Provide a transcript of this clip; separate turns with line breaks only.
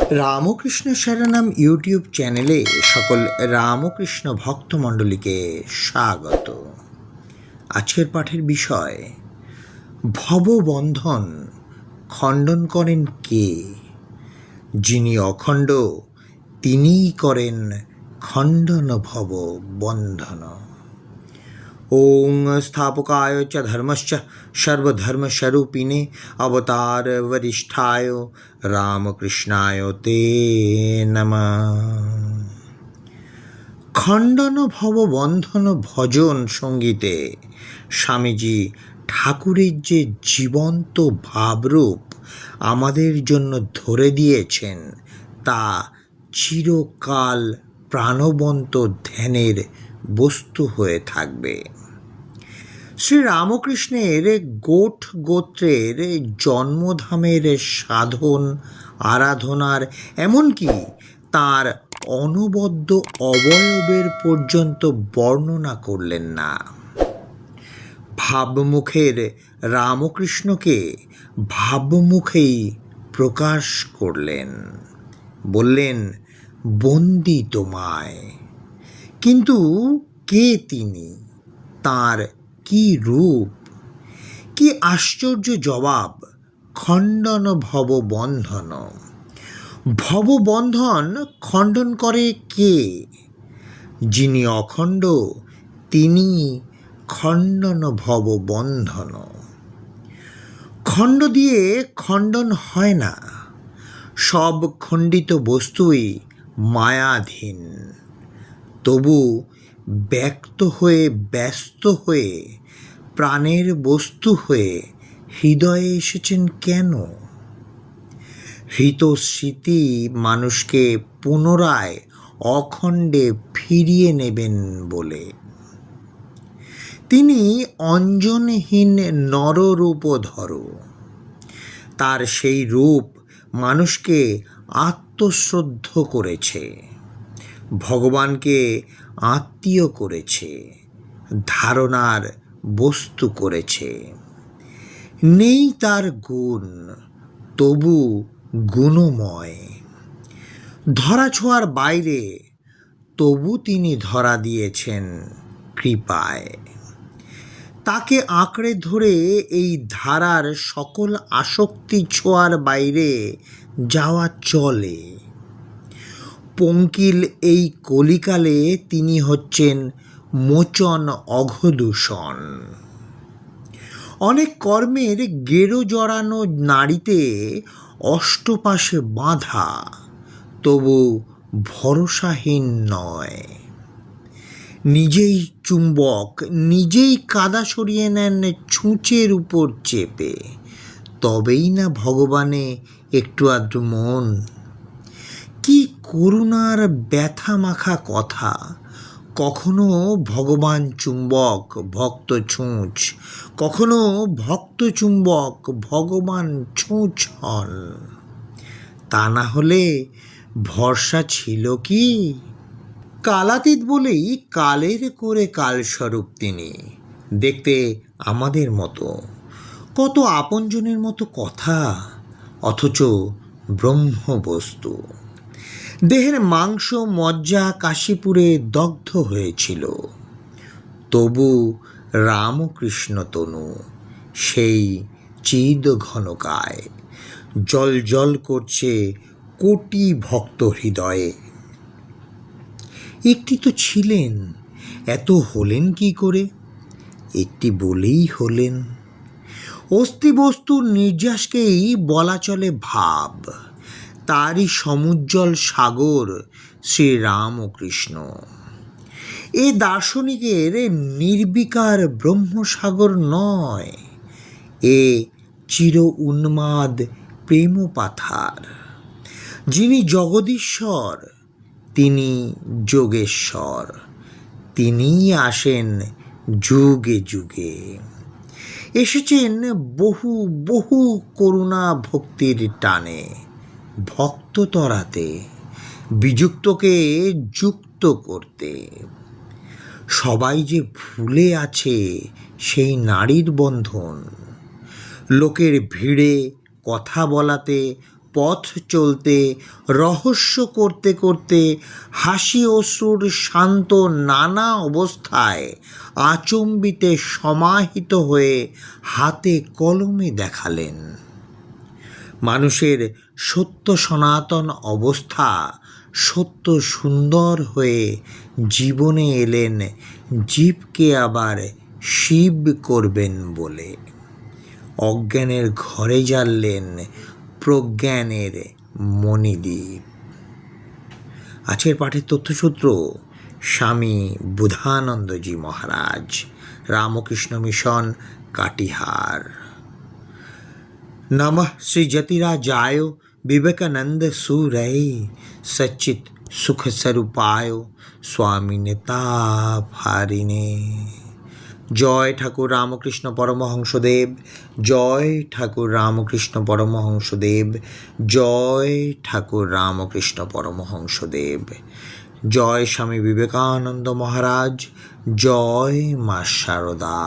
Ramakrishna শরণম YouTube চ্যানেলে সকল রামকৃষ্ণ ভক্তমণ্ডলীকে স্বাগত। আজকের পাঠের বিষয়, ভববন্ধন খণ্ডন করেন কে? যিনি অখণ্ড, তিনিই করেন খণ্ডন ভব বন্ধন ওং স্থাপকায় চ ধর্মশ্চ সর্বধর্মস্বরূপিণে অবতার বরিষ্ঠায় রামকৃষ্ণায় তে নম খণ্ডন ভব বন্ধন ভজন সঙ্গীতে স্বামীজি ঠাকুরের যে জীবন্ত ভাবরূপ আমাদের জন্য ধরে দিয়েছেন, তা চিরকাল প্রাণবন্ত ধ্যানের বস্তু হয়ে থাকবে। শ্রী রামকৃষ্ণের গোঠ গোত্রের জন্মধামের সাধন, আরাধনার, এমনকি তার অনবদ্য অবয়বের পর্যন্ত বর্ণনা করলেন না। ভাবমুখের রামকৃষ্ণকে ভাবমুখেই প্রকাশ করলেন। বললেন, বন্দি তোমায়। কিন্তু কে তিনি? তার কি রূপ? কি আশ্চর্য জবাব? খণ্ডন ভব বন্ধন। ভববন্ধন খণ্ডন করে কে? যিনি অখণ্ড, তিনি খণ্ডন ভব বন্ধন। খণ্ড দিয়ে খণ্ডন হয় না। সব খণ্ডিত বস্তুই মায়াধীন। তবু ব্যক্ত হয়ে, ব্যস্ত হয়ে, প্রাণের বস্তু হয়ে হৃদয়ে এসেছেন কেন? হৃতস্মৃতি মানুষকে পুনরায় অখণ্ডে ফিরিয়ে নেবেন বলে। তিনি অঞ্জনহীন নররূপ ধর তার সেই রূপ মানুষকে আত্মশ্রদ্ধ করেছে। ভগবানকে আত্মীয় করেছে, ধারণার বস্তু করেছে। নেই তার গুণ, তবু গুণময়। ধরা ছোঁয়ার বাইরে, তবু তিনি ধরা দিয়েছেন কৃপায়। তাকে আঁকড়ে ধরে এই ধারার সকল আসক্তি ছোঁয়ার বাইরে যাওয়া চলে। পঙ্কিল এই কলিকালে তিনি হচ্ছেন মোচন অঘদূষণ। অনেক কর্মের গেরো জড়ানো নাড়িতে অষ্টপাশে বাঁধা, তবু ভরসাহীন নয়। নিজেই চুম্বক, নিজেই কাদা সরিয়ে নেন ছুঁচের উপর চেপে, তবেই না ভগবানে একটু আধটু মন করুণার ব্যথা মাখা কথা। কখনো ভগবান চুম্বক, ভক্ত ছুঁচ। কখনো ভক্ত চুম্বক, ভগবান ছুঁচ হন। তা না হলে ভরসা ছিল কি? কালাতীত বলেই কালের করে কালস্বরূপ তিনি। দেখতে আমাদের মতো। কত আপনজনের মতো কথা, অথচ ব্রহ্মবস্তু। দেহের মাংস, মজ্জা কাশীপুরে দগ্ধ হয়েছিল। তবু রামকৃষ্ণ তনু, সেই চিদ ঘনকায়, জল জল করছে কোটি ভক্ত হৃদয়ে। একটি তো ছিলেন, এত হলেন কি করে? একটি বলেই হলেন। অস্থিবস্তুর নির্যাসকেই বলা চলে ভাব। তারই সমুজ্জ্বল সাগর শ্রীরামকৃষ্ণ এ দার্শনিকের নির্বিকার ব্রহ্মসাগর নয়, এ চির উন্মাদ প্রেমপাথার। যিনি জগদীশ্বর, তিনি যোগেশ্বর, তিনিই আসেন যুগে যুগে। এসেছেন বহু বহু করুণা ভক্তির টানে। ভক্ত তরাতে বিযুক্তকে যুক্ত করতে। সবাই যে ভুলে আছে সেই নারীর বন্ধন। লোকের ভিড়ে কথা বলাতে, পথ চলতে, রহস্য করতে করতে, হাসি অশ্রুর শান্ত নানা অবস্থায় আচম্বিতে সমাহিত হয়ে হাতে কলমে দেখালেন। মানুষের সত্য সনাতন অবস্থা, সত্য সুন্দর হয়ে জীবনে এলেন, জীবকে আবার শিব করবেন বলে। অজ্ঞানের ঘরে জ্বাললেন প্রজ্ঞানের মণিদ্বীপ আজকের পাঠের তথ্যসূত্র, স্বামী বুধানন্দজি মহারাজ, রামকৃষ্ণ মিশন, কাটিহার। नमः श्री जतिराजाय विवेकानंद सूरय सच्चित सुख स्वरूपाय स्वामी নেতাফারিনে জয় ঠাকুর রামকৃষ্ণ পরমহংসদেব জয় ঠাকুর রামকৃষ্ণ পরমহংসদেব জয় ঠাকুর রামকৃষ্ণ পরমহংসদেব জয় স্বামী বিবেকানন্দ মহারাজ জয় মা শারদা